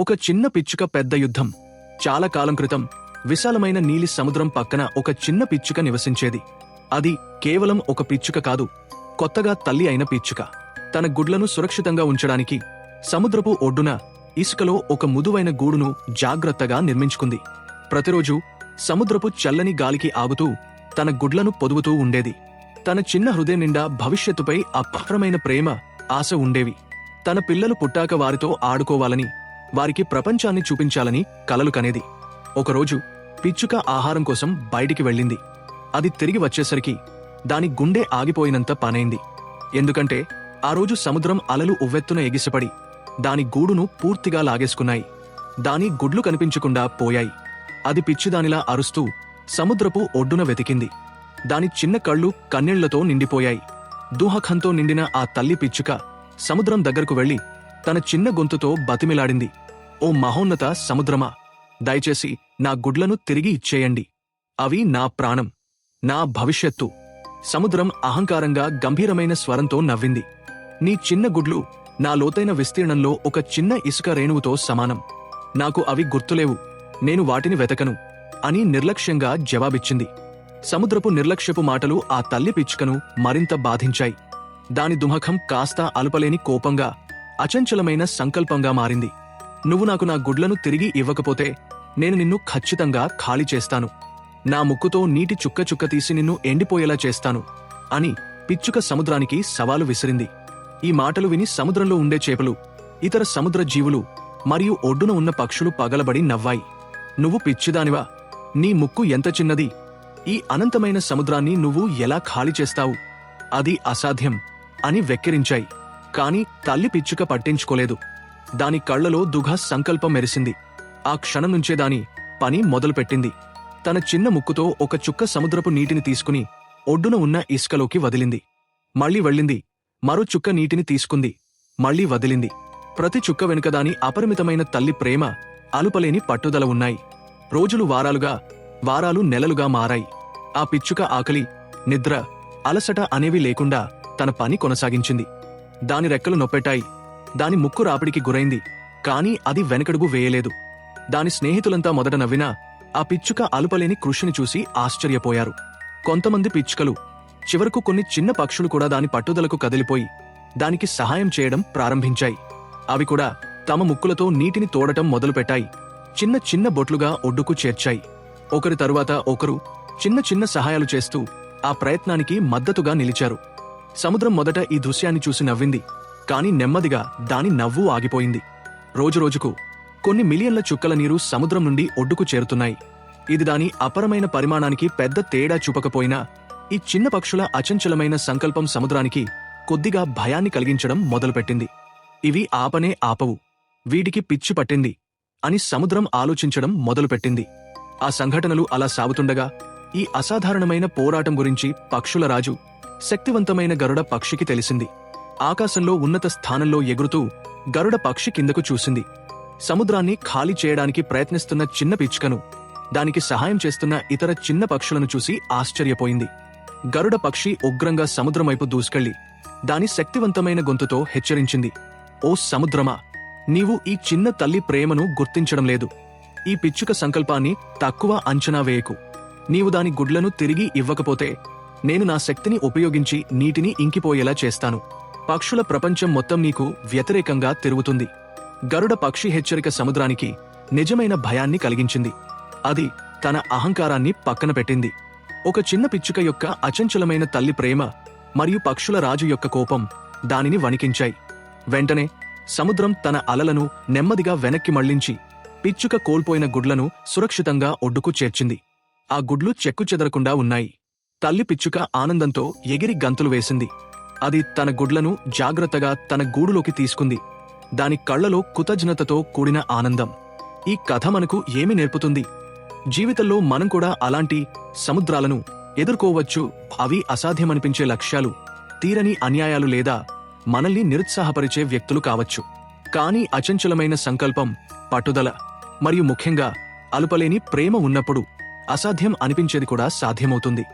ఒక చిన్న పిచ్చుక పెద్ద యుద్ధం. చాలా కాలం క్రితం విశాలమైన నీలి సముద్రం పక్కన ఒక చిన్న పిచ్చుక నివసించేది. అది కేవలం ఒక పిచ్చుక కాదు కొత్తగా తల్లి అయిన పిచ్చుక. తన గుడ్లను సురక్షితంగా ఉంచడానికి సముద్రపు ఒడ్డున ఇసుకలో ఒక ముదువైన గూడును జాగ్రత్తగా నిర్మించుకుంది. ప్రతిరోజు సముద్రపు చల్లని గాలికి ఆగుతూ తన గుడ్లను పొదుగుతూ ఉండేది. తన చిన్న హృదయం నిండా భవిష్యత్తుపై అపారమైన ప్రేమ ఆశ ఉండేవి. తన పిల్లలు పుట్టాక వారితో ఆడుకోవాలని వారికి ప్రపంచాన్ని చూపించాలని కలలు కనేది. ఒకరోజు పిచ్చుక ఆహారం కోసం బయటికి వెళ్ళింది. అది తిరిగి వచ్చేసరికి దాని గుండె ఆగిపోయినంత పనైంది. ఎందుకంటే ఆ రోజు సముద్రం అలలు ఉవ్వెత్తున ఎగిసిపడి దాని గూడును పూర్తిగా లాగేసుకున్నాయి. దాని గుడ్లు కనిపించకుండా పోయాయి. అది పిచ్చిదానిలా అరుస్తూ సముద్రపు ఒడ్డున వెతికింది. దాని చిన్న కళ్ళు కన్నీళ్ళతో నిండిపోయాయి. దూహకంతో నిండిన ఆ తల్లి పిచ్చుక సముద్రం దగ్గరకు వెళ్ళి తన చిన్న గొంతుతో బతిమిలాడింది. ఓ మహోన్నత సముద్రమా! దయచేసి నా గుడ్లను తిరిగి ఇచ్చేయండి. అవి నా ప్రాణం నా భవిష్యత్తు. సముద్రం అహంకారంగా గంభీరమైన స్వరంతో నవ్వింది. నీ చిన్న గుడ్లు నా లోతైన విస్తీర్ణంలో ఒక చిన్న ఇసుక రేణువుతో సమానం. నాకు అవి గుర్తులేవు నేను వాటిని వెతకను అని నిర్లక్ష్యంగా జవాబిచ్చింది. సముద్రపు నిర్లక్ష్యపు మాటలు ఆ తల్లి పిచ్చుకను మరింత బాధించాయి. దాని దుమఖం కాస్త అలుపలేని కోపంగా అచంచలమైన సంకల్పంగా మారింది. నువ్వు నాకు నా గుడ్లను తిరిగి ఇవ్వకపోతే నేను నిన్ను ఖచ్చితంగా ఖాళీ చేస్తాను. నా ముక్కుతో నీటి చుక్క చుక్క తీసి నిన్ను ఎండిపోయేలా చేస్తాను అని పిచ్చుక సముద్రానికి సవాలు విసిరింది. ఈ మాటలు విని సముద్రంలో ఉండే చేపలు ఇతర సముద్ర జీవులు మరియు ఒడ్డున ఉన్న పక్షులు పగలబడి నవ్వాయి. నువ్వు పిచ్చిదానివా? నీ ముక్కు ఎంత చిన్నది? ఈ అనంతమైన సముద్రాన్ని నువ్వు ఎలా ఖాళీ చేస్తావు? అది అసాధ్యం అని వెక్కిరించాయి. కాని తల్లి పిచ్చుక పట్టించుకోలేదు. దాని కళ్ళలో దుఘ సంకల్పం మెరిసింది. ఆ క్షణం నుంచే దాని పని మొదలుపెట్టింది. తన చిన్న ముక్కుతో ఒక చుక్క సముద్రపు నీటిని తీసుకుని ఒడ్డున ఉన్న ఇసుకలోకి వదిలింది. మళ్ళీ వెళ్ళింది. మరో చుక్క నీటిని తీసుకుంది. మళ్ళీ వదిలింది. ప్రతి చుక్క వెనుక దాని అపరిమితమైన తల్లి ప్రేమ అలుపలేని పట్టుదల ఉన్నాయి. రోజులు వారాలుగా వారాలు నెలలుగా మారాయి. ఆ పిచ్చుక ఆకలి నిద్ర అలసట అనేవి లేకుండా తన పని కొనసాగించింది. దాని రెక్కలు నొప్పెట్టాయి. దాని ముక్కు రాపిడికి గురైంది. కాని అది వెనకడుగు వేయలేదు. దాని స్నేహితులంతా మొదట నవ్వినా ఆ పిచ్చుక అలుపలేని కృషిని చూసి ఆశ్చర్యపోయారు. కొంతమంది పిచ్చుకలు. చివరకు కొన్ని చిన్న పక్షులు కూడా దాని పట్టుదలకు కదిలిపోయి దానికి సహాయం చేయడం ప్రారంభించాయి. అవి కూడా తమ ముక్కులతో నీటిని తోడటం మొదలుపెట్టాయి. చిన్న చిన్న బొట్లుగా ఒడ్డుకు చేర్చాయి. ఒకరి తరువాత ఒకరు చిన్న చిన్న సహాయాలు చేస్తూ ఆ ప్రయత్నానికి మద్దతుగా నిలిచారు. సముద్రం మొదట ఈ దృశ్యాన్ని చూసి నవ్వింది. కాని నెమ్మదిగా దాని నవ్వు ఆగిపోయింది. రోజురోజుకు కొన్ని మిలియన్ల చుక్కల నీరు సముద్రం నుండి ఒడ్డుకు చేరుతున్నాయి. ఇది దాని అపరమైన పరిమాణానికి పెద్ద తేడా చూపకపోయినా ఈ చిన్న పక్షుల అచంచలమైన సంకల్పం సముద్రానికి కొద్దిగా భయాన్ని కలిగించడం మొదలుపెట్టింది. ఇవి ఆపనే ఆపవు వీటికి పిచ్చి పట్టింది అని సముద్రం ఆలోచించడం మొదలుపెట్టింది. ఆ సంఘటనలు అలా సాగుతుండగా ఈ అసాధారణమైన పోరాటం గురించి పక్షుల రాజు శక్తివంతమైన గరుడ పక్షికి తెలిసింది. ఆకాశంలో ఉన్నత స్థానంలో ఎగురుతూ గరుడ పక్షి కిందకు చూసింది. సముద్రాన్ని ఖాళీ చేయడానికి ప్రయత్నిస్తున్న చిన్న పిచ్చుకను దానికి సహాయం చేస్తున్న ఇతర చిన్న పక్షులను చూసి ఆశ్చర్యపోయింది. గరుడ పక్షి ఉగ్రంగా సముద్రం వైపు దూసుకెళ్ళి దాని శక్తివంతమైన గొంతుతో హెచ్చరించింది. ఓ సముద్రమా నీవు ఈ చిన్న తల్లి ప్రేమను గుర్తించడం లేదు. ఈ పిచ్చుక సంకల్పాన్ని తక్కువ అంచనా వేయకు. నీవు దాని గుడ్లను తిరిగి ఇవ్వకపోతే నేను నా శక్తిని ఉపయోగించి నీటిని ఇంకిపోయేలా చేస్తాను. పక్షుల ప్రపంచం మొత్తం నీకు వ్యతిరేకంగా తిరుగుతుంది. గరుడ పక్షి హెచ్చరిక సముద్రానికి నిజమైన భయాన్ని కలిగించింది. అది తన అహంకారాన్ని పక్కన పెట్టింది. ఒక చిన్న పిచ్చుక యొక్క అచంచలమైన తల్లి ప్రేమ మరియు పక్షుల రాజు యొక్క కోపం దానిని వణికించాయి. వెంటనే సముద్రం తన అలలను నెమ్మదిగా వెనక్కి మళ్ళించి పిచ్చుక కోల్పోయిన గుడ్లను సురక్షితంగా ఒడ్డుకు చేర్చింది. ఆ గుడ్లు చెక్కుచెదరకుండా ఉన్నాయి. తల్లి పిచ్చుక ఆనందంతో ఎగిరి గంతులు వేసింది. అది తన గుడ్లను జాగ్రత్తగా తన గూడులోకి తీసుకుంది. దాని కళ్ళలో కృతజ్ఞతతో కూడిన ఆనందం. ఈ కథ మనకు ఏమి నేర్పుతుంది? జీవితంలో మనం కూడా అలాంటి సముద్రాలను ఎదుర్కోవచ్చు అవి అసాధ్యమనిపించే లక్ష్యాలు తీరని అన్యాయాలు లేదా మనల్ని నిరుత్సాహపరిచే వ్యక్తులు కావచ్చు. కానీ అచంచలమైన సంకల్పం పట్టుదల మరియు ముఖ్యంగా అలుపలేని ప్రేమ ఉన్నప్పుడు అసాధ్యం అనిపించేది కూడా సాధ్యమవుతుంది.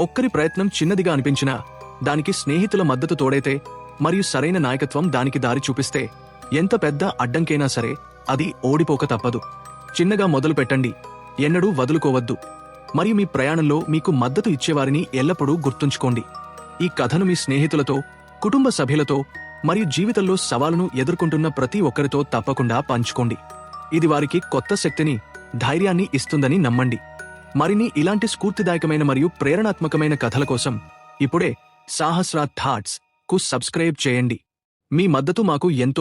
ఒక్కరి ప్రయత్నం చిన్నదిగా అనిపించినా దానికి స్నేహితుల మద్దతు తోడైతే మరియు సరైన నాయకత్వం దానికి దారి చూపిస్తే ఎంత పెద్ద అడ్డంకైనా సరే అది ఓడిపోక తప్పదు. చిన్నగా మొదలు పెట్టండి. ఎన్నడూ వదులుకోవద్దు. మరియు మీ ప్రయాణంలో మీకు మద్దతు ఇచ్చేవారిని ఎల్లప్పుడూ గుర్తుంచుకోండి. ఈ కథను మీ స్నేహితులతో కుటుంబ సభ్యులతో మరియు జీవితంలో సవాలును ఎదుర్కొంటున్న ప్రతి ఒక్కరితో తప్పకుండా పంచుకోండి. ఇది వారికి కొత్త శక్తిని ధైర్యాన్ని ఇస్తుందని నమ్మండి. మరిన్ని ఇలాంటి స్ఫూర్తిదాయకమైన మరియు ప్రేరణాత్మకమైన కథల కోసం ఇప్పుడే సాహస్రా థాట్స్కు సబ్స్క్రైబ్ చేయండి. మీ మద్దతు మాకు ఎంతో